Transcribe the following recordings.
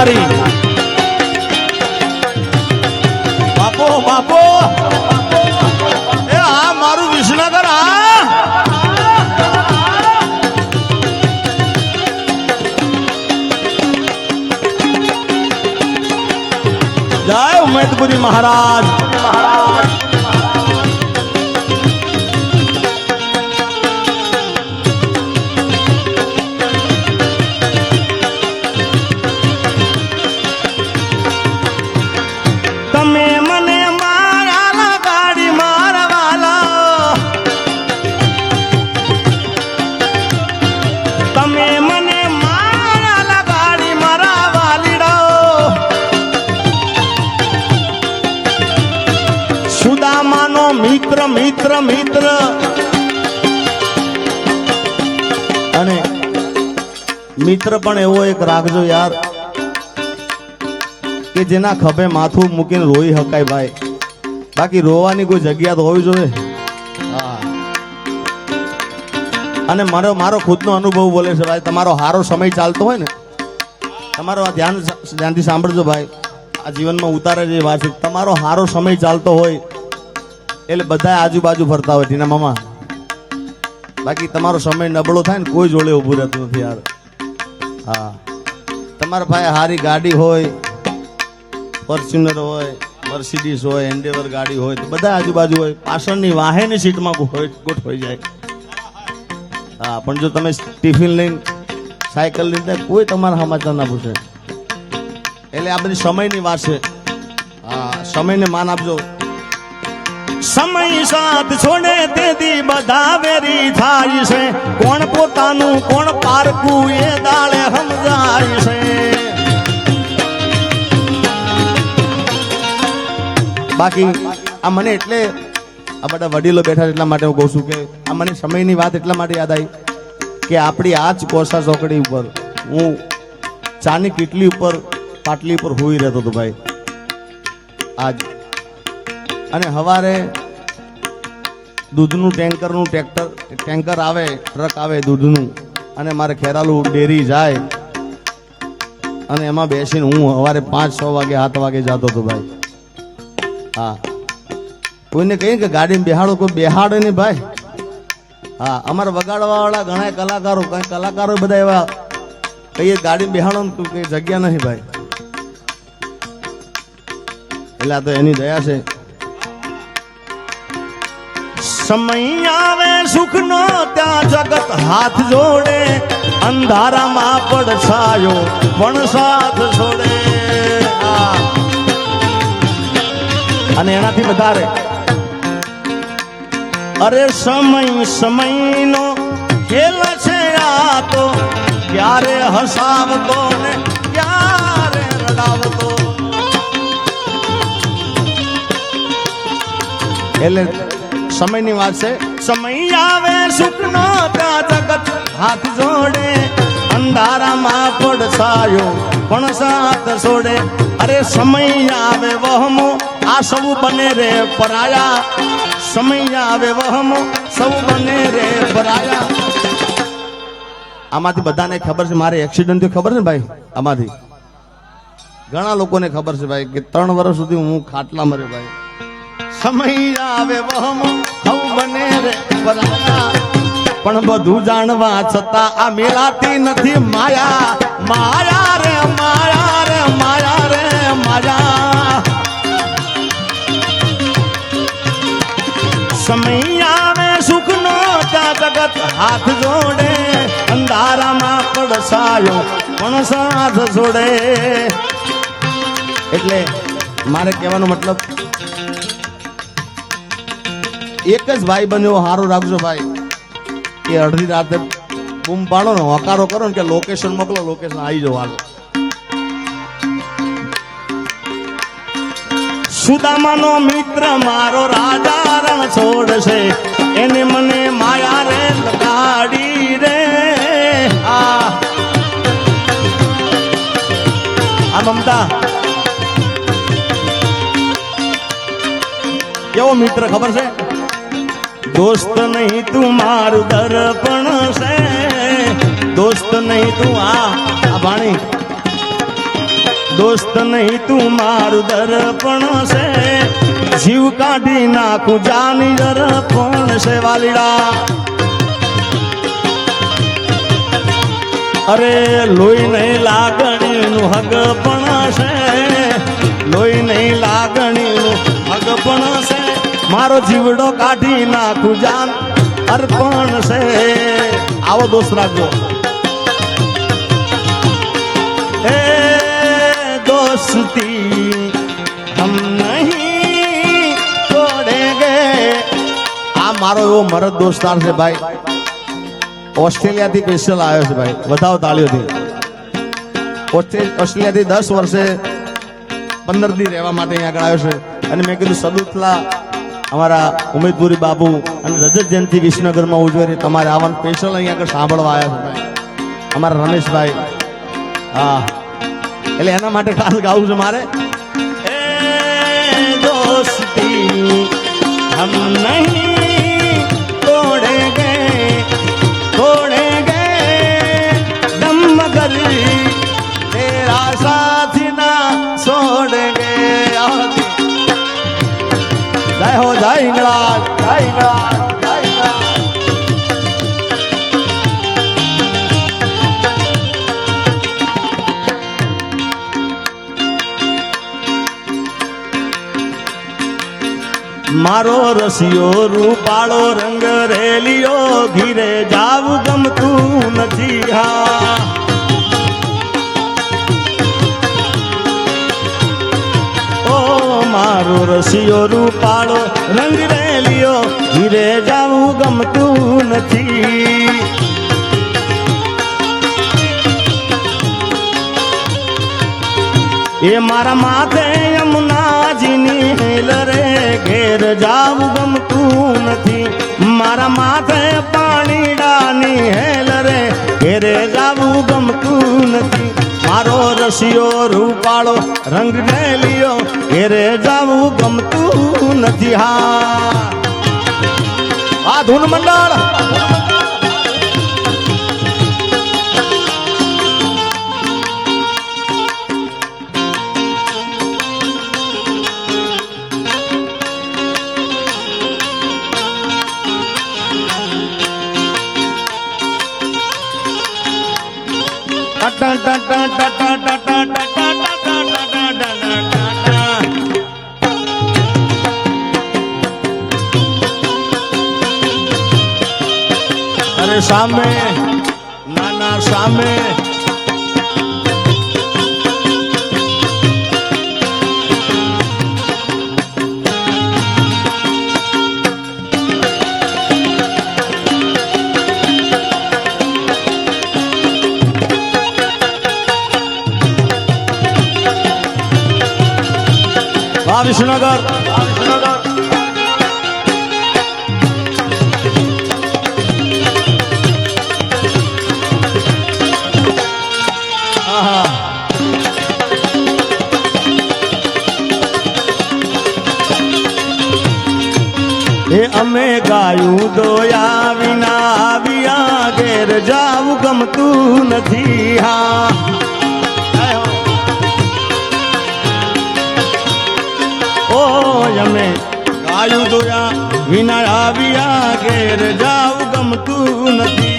સરકારી બાપો બાપો. એ મહારાજ. તમે મિત્ર. અને મિત્ર પણ એવો એક રાખજો યાર કે જેના ખભે માથું મૂકીને રોઈ શકાય ભાઈ. બાકી રોવાની કોઈ જગ્યા તો હોવી જોઈએ. અને મારો મારો ખુદનો અનુભવ બોલે છે ભાઈ, તમારો હારો સમય ચાલતો હોય ને, તમારો આ ધ્યાન ધ્યાનથી સાંભળજો ભાઈ. આ જીવનમાં ઉતારે જે વાત છે. તમારો હારો સમય ચાલતો હોય એટલે બધા આજુબાજુ ફરતા હોય ટીના મામા. બાકી તમારો સમય નબળો થાય ને કોઈ જોડે ઊભું રહેતું નથી યાર. હા. તમારા ભાઈ હારી ગાડી હોય ફોર્ચ્યુનર હોય મર્સિડીઝ હોય એન્ડેવર ગાડી હોય બધા આજુબાજુ હોય. પાછળની વાહેની સીટમાં ગોઠવાઈ જાય. હા, પણ જો તમે ટિફિન લઈને સાયકલ લઈને કોઈ તમારા સમાચાર ના પૂછે. એટલે આ બધી સમયની વાત છે. હા, સમયને માન આપજો. સમય સાથ છોડે તેથી બધા વેરી થાય છે. કોણ પોતાનું, કોણ પારકું એ દાળે સમજાય છે. બાકી આ મને એટલે આ બધા વડીલો બેઠા એટલા માટે હું કહું છું કે આ મને સમયની વાત એટલા માટે યાદ આવી કે આપણી આ જ કોસા ચોકડી ઉપર હું ચાની કીટલી ઉપર, પાટલી ઉપર હોઈ રહેતો હતો ભાઈ. આજ અને હવારે દૂધનું ટેન્કરનું ટ્રેક્ટર, ટેન્કર આવે, ટ્રક આવે દૂધનું, અને મારે ખેરાલુ ડેરી જાય, અને એમાં બેસીને હું સવારે પાંચ, છ વાગે, સાત વાગે જતો હતો ભાઈ. હા. કોઈને કહીએ કે ગાડીમાં બેહાડો, કોઈ બેહાડે નહીં ભાઈ. હા, અમારા વગાડવાવાળા ઘણા કલાકારો, કઈ કલાકારો બધા એવા કહીએ ગાડીમાં બેહાડો ને તું કઈ જગ્યા નહીં ભાઈ. એટલે આ તો એની દયા છે. સમય આવે, સુખનો ત્યાં જગત હાથ જોડે. અંધારામાં પડછાયો, પણ સાથ છોડે. અને એનાથી વધારે. અરે સમય, સમયનો ખેલ છે આ તો. ક્યારે હસાવતો ને ક્યારે રડાવતો. એટલે સમયની વાત છે. સમય આવે સુખનો ત્યાં જગત હાથ જોડે અંધારામાં પડછાયો પણ સાથ છોડે. અરે સમય આવે વહમો, આ સૌ બને રે પરાયા. સમય આવે વહમો, સૌ બને રે પરાયા. આમાંથી બધાને ખબર છે, મારે એક્સિડન્ટ ખબર છે ભાઈ? આમાંથી. ઘણા લોકોને ખબર છે ભાઈ, કે ત્રણ વર્ષ સુધી હું ખાટલા મરે ભાઈ. સમય આવે વહમો બને રે પણ બધું જાણવા છતાં આ મેળાતી નથી માયા. માયા રે માયા રે માયા રે, માયા. સમય આવે સુખનો ત્યાં જગત હાથ જોડે. અંધારામાં પડસાયો પણ સાથ જોડે. એટલે મારે કહેવાનો મતલબ એક જ ભાઈ બન્યો, હારો રાખજો ભાઈ. એ અડધી રાતે બૂમ પાડો ને, હકારો કરો ને કે લોકેશન મોકલો લોકેશન આવી જવા સુદામાનો મિત્ર મારો રાજા રણ છોડશે, એને મને માયા રે લગાડી રે આ. મમતા. કેવો મિત્ર ખબર છે? દોસ્ત નહીં તું મારું દર્પણ છે. દોસ્ત નહીં તું આ વાણી. દોસ્ત નહીં તું મારું દર્પણ છે. જીવ કાઢી નાખું જાની દર્પણ છે વાલીડા. અરે લોહી નહીં લાગણીનું હગ પણ છે. લોહી નહીં લાગણીનું હગ પણ છે. મારો જીવડો કાઢી નાખું જાન, અર્પણ છે. આવો દોષ રાખજો. એ દોસ્તી હમ નહીં છોડેંગે આ મારો એવો મરદ દોસ્તાર છે ભાઈ. ઓસ્ટ્રેલિયાથી સ્પેશિયલ આવ્યો છે ભાઈ. વધાવ તાળીઓથી. ઓસ્ટ્રેલિયાથી દસ વર્ષે પંદર દી રહેવા માટે અહીંયા આગળ આવ્યો છે. અને મેં કીધું સદુતલા અમારા ઉમેદપુરી બાબુ અને રજત જયંતિ વિસનગરમાં ઉજવે તમારે આવવાનું સ્પેશિયલ અહીંયા આગળ સાંભળવા આવ્યા છે અમારા રમેશભાઈ. હા. એટલે એના માટે ખાસ ગાવું છે મારે. એ દોસ્તી હમ નહીં તેરા સાથ ના છોડેંગે જય હો, જય ઇંગળાજ જય ઇંગળાજ મારો રસિયો રૂપાળો રંગ રેલિયો ઘીરે જાવું ગમતું નથી, હા. મારો રસિયો રૂપાળો રંગ રેલિયો ઘીરે જાવું ગમતું નથી. એ મારા માથે યમુનાજીની હેલરે ઘેર જાવું ગમતું નથી. મારા માથે પાણીડાની હેલ રે ઘેરે જાવું ગમતું નથી. મારો રસિયો રૂપાળો રંગ રેલિયો ઘેરે જાવું ગમતું નથી હા. આ ધૂન મંડળ અરે સામે નાના સામે વાહ વિષ્ણુનગર. એ અમે ગાયું દોયા વિના આવ્યા ઘેર જાવું ગમતું નથી હા વિના આવ્યા ઘેર જાવ ગમતું નથી.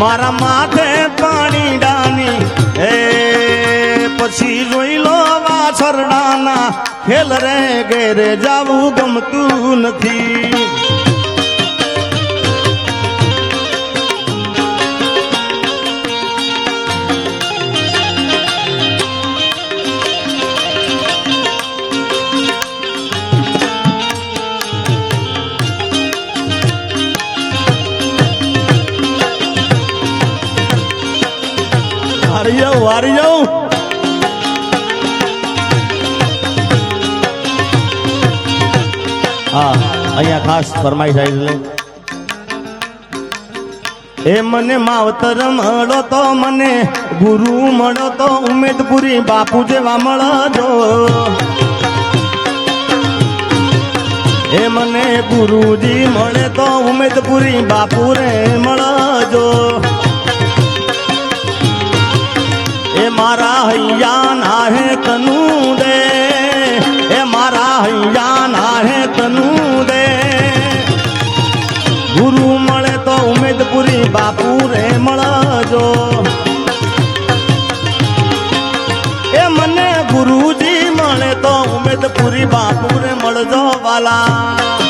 મારા માથે પાણી ડાની, એ પછી જોઈ લો વાછરડાના ખેલ રે ઘેરે જાવું ગમતું નથી. હારી જાઉં હારી જાઉં. હા, અહીંયા ખાસ ફરમાઈશ આવી એટલે. એ મને માવતર મળો તો મને, ગુરુ મળો તો ઉમેદપુરી બાપુ જેવા મળજો. એ મને ગુરુજી મળે તો ઉમેદપુરી બાપુ રે મળજો. મારા હૈયા ના હે તનુ દે. એ મારા હૈયા ના હે તનુ દે. ગુરુ મળે તો ઉમેદપુરી બાપુ રે મળજો. એ મને ગુરુજી મળે તો ઉમેદપુરી બાપુ રે મળજો વાલા.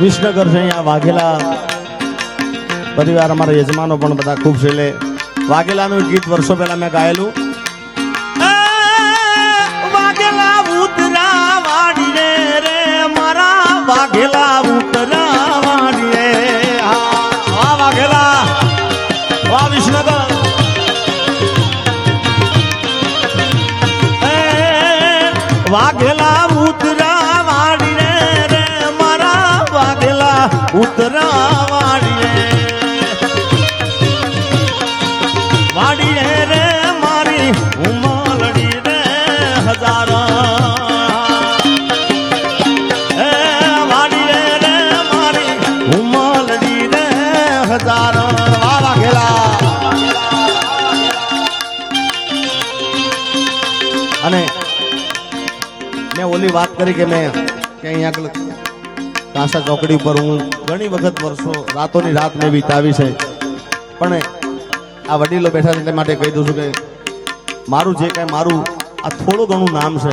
વિસનગર છે, અહીંયા વાઘેલા પરિવાર, અમારા યજમાનો પણ બધા ખૂબ છે, એટલે વાઘેલાનું ગીત વર્ષો પહેલા મેં ગાયેલું. વાઘેલા ઉતરા વાડીએ વાડીએ રે મારી ઉમલડી રે હજારા. અને મેં ઓલી વાત કરી કે મેં કે આગળ કાંસા ચોકડી ઉપર હું ઘણી વખત વર્ષો રાતોની રાત મેં વિતાવી છે. પણ આ વડીલો બેઠા છે એટલે માટે કહી દઉં છું કે મારું જે કાંઈ મારું આ થોડું ઘણું નામ છે,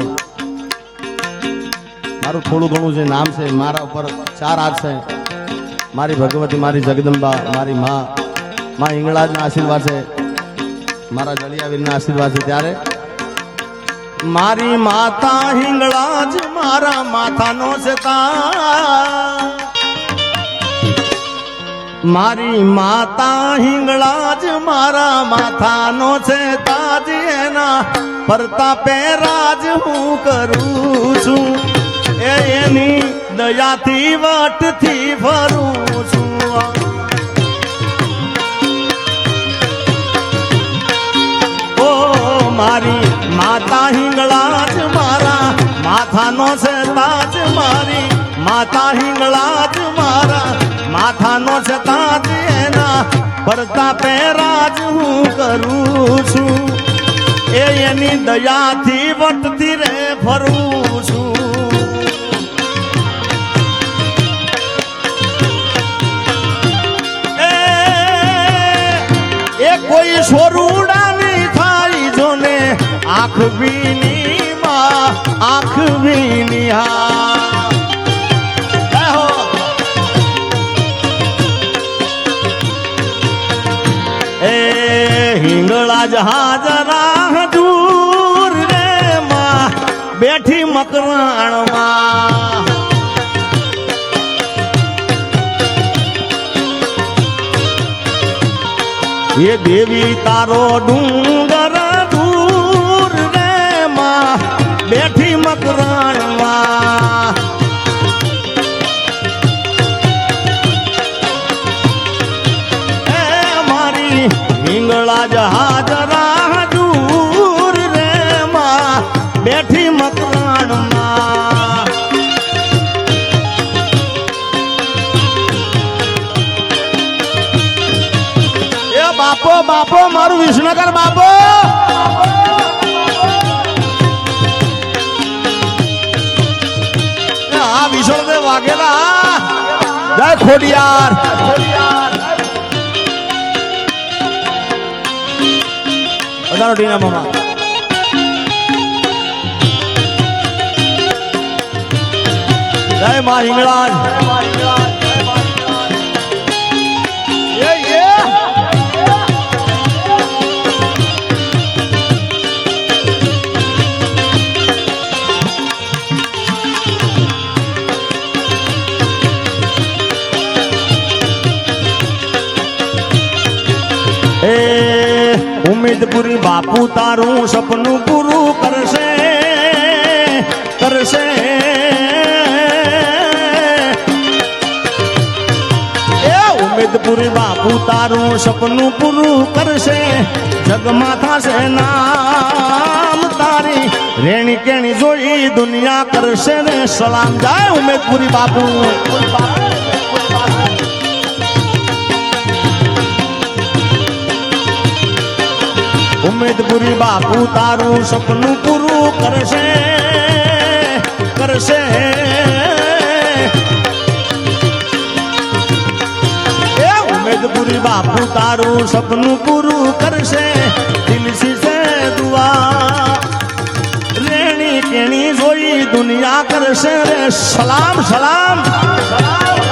મારું થોડું ઘણું જે નામ છે, મારા ઉપર ચાર હાથ છે. મારી ભગવતી, મારી જગદંબા, મારી મા મા ઈંગળાજના આશીર્વાદ છે. મારા જળિયાવીરના આશીર્વાદ છે. ત્યારે મારી માતા હિંગળા જ મારા માથાનો છે તા મારી માતા હિંગળા જ મારા માથાનો છે તાજ એના પરતાપે રાજ હું કરું છું. એ એની દયાથી વટથી ફરું છું. ઓ મારી માતા હિંગળાજ મારા, માથાનો છે તાજ મારી, માતા હિંગળાજ મારા, માથાનો છે તાજ એના પડતા પહેરાજ હું કરું છું. એ એની દયાથી વટતી રે ફરું છું. એ કોઈ જોને આંખ વીની માં આંખ વીની હા. એ હિંગળા જહાજ રાહ દૂર રે માં, બેઠી મકરાણમાં. એ દેવી તારો ડુંગર હિંગળા જહાજરા દૂર રે માં, બેઠી મકરાણમાં. એ બાપો બાપો, મારું વિસનગર બાપો. આ વિસળદેવ વાઘેલા. જય ખોડિયાર. વધારો ટીના મામા જય મા હિંગળાજ. બાપુ તારું સપનું પૂરું કરશે કરશે. ઉમેદપુરી બાપુ તારું સપનું પૂરું કરશે, જગમાં થશે નામ તારી. રેણી કેણી જોઈ દુનિયા કરશે ને, સલામ. જાય ઉમેદપુરી બાપુ. ઉમેદપુરી બાપુ તારું સપનું પૂરું કરશે કરશે. ઉમેદપુરી બાપુ તારું સપનું પૂરું કરશે દિલસી છે દુઆ. રેણી કેણી જોઈ દુનિયા કરશે રે. સલામ સલામ. એ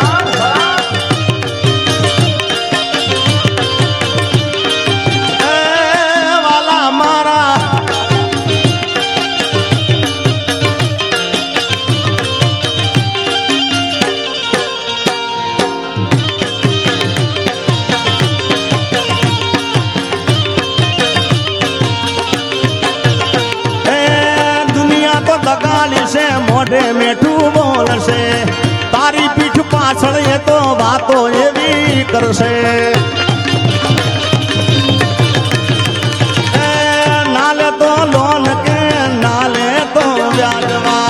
છે મોઢે મેઠું બોલશે. તારી પીઠ પાછળ એ તો વાતો એવી કરશે. નાલે તો લોન કે નાલે તો વ્યાજવા.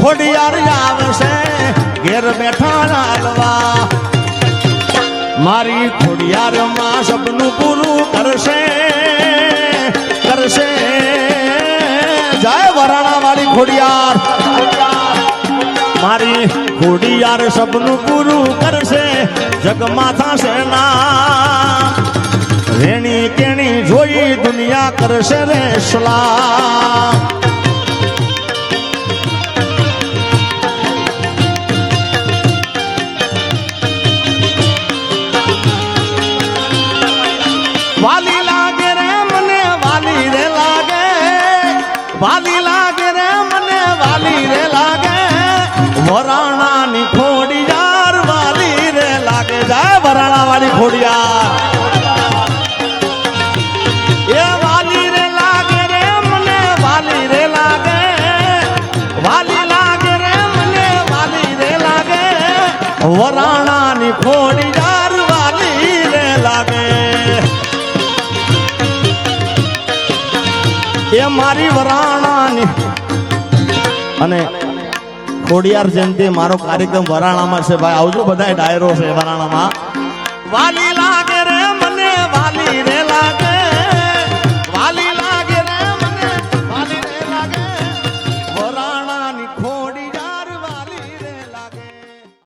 ખોડિયાર આવશે ઘેર બેઠા લાલવા. મારી ખોડિયારમાં સપનું પૂરું કરશે કરશે. વાળી ખોડિયાર, મારી ખોડિયાર સપનું પૂરું કરશે જગમાં થશે ના રેણી કેણી જોઈ દુનિયા કરશે રે સલામ વરાણાની ખોડિયાર જારવાની રે લાગે. એ મારી વરાણાની. અને ખોડિયાર જયંતિ મારો કાર્યક્રમ વરાણામાં છે. ભાઈ, આવજો બધા ડાયરો છે વરાણામાં. વાલી